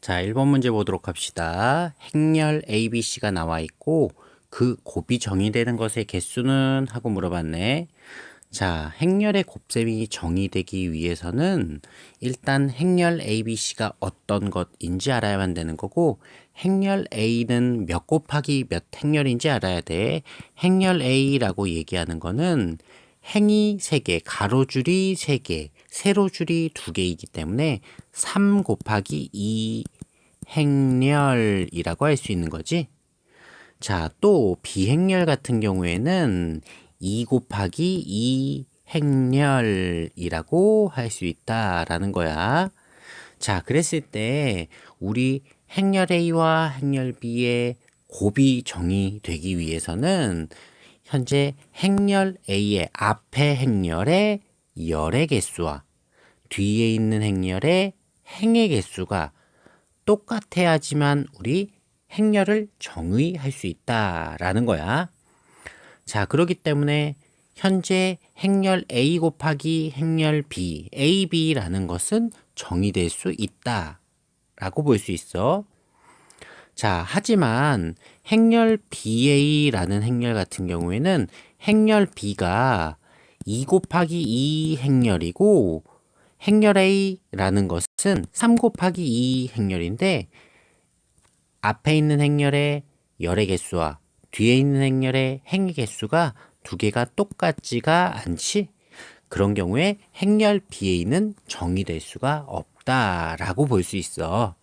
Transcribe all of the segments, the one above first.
자, 1번 문제 보도록 합시다. 행렬 ABC가 나와 있고 그 곱이 정의되는 것의 개수는 하고 물어봤네. 자, 행렬의 곱셈이 정의되기 위해서는 일단 행렬 ABC가 어떤 것인지 알아야만 되는 거고 행렬 A는 몇 곱하기 몇 행렬인지 알아야 돼. 행렬 A라고 얘기하는 거는 행이 3개, 가로줄이 3개, 세로 줄이 2개이기 때문에 3 곱하기 2 행렬이라고 할 수 있는 거지. 자, 또 비행렬 같은 경우에는 2 곱하기 2 행렬이라고 할 수 있다라는 거야. 자, 그랬을 때 우리 행렬 A와 행렬 B의 곱이 정의되기 위해서는 현재 행렬 A의 앞에 행렬의 열의 개수와 뒤에 있는 행렬의 행의 개수가 똑같아야지만 우리 행렬을 정의할 수 있다라는 거야. 자, 그렇기 때문에 현재 행렬 A 곱하기 행렬 B, AB라는 것은 정의될 수 있다 라고 볼 수 있어. 자, 하지만 행렬 BA라는 행렬 같은 경우에는 행렬 B가 2 곱하기 2 행렬이고 행렬 A라는 것은 3 곱하기 2 행렬인데 앞에 있는 행렬의 열의 개수와 뒤에 있는 행렬의 행의 개수가 두 개가 똑같지가 않지. 그런 경우에 행렬 BA는 정의될 수가 없다라고 볼 수 있어.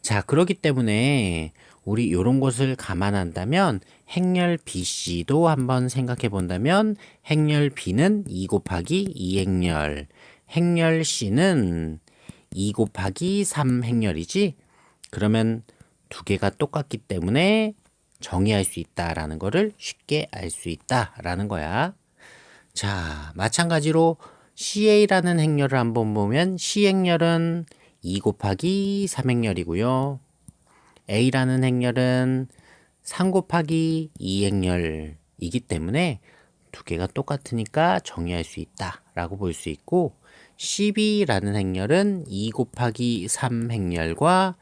자, 그렇기 때문에 우리 이런 것을 감안한다면 행렬 BC도 한번 생각해 본다면 행렬 B는 2 곱하기 2 행렬, 행렬 C는 2 곱하기 3 행렬이지. 그러면 두 개가 똑같기 때문에 정의할 수 있다라는 것을 쉽게 알 수 있다라는 거야. 자, 마찬가지로 CA라는 행렬을 한번 보면 C 행렬은 2 곱하기 3 행렬이고요. A라는 행렬은 3 곱하기 2 행렬이기 때문에 두 개가 똑같으니까 정의할 수 있다 라고 볼 수 있고 CB라는 행렬은 2 곱하기 3 행렬과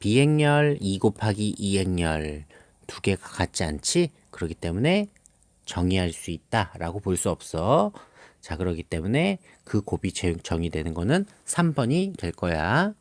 B행렬 2 곱하기 2 행렬 두 개가 같지 않지? 그렇기 때문에 정의할 수 있다 라고 볼 수 없어. 자, 그렇기 때문에 그 곱이 제- 정의되는 거는 3번이 될 거야.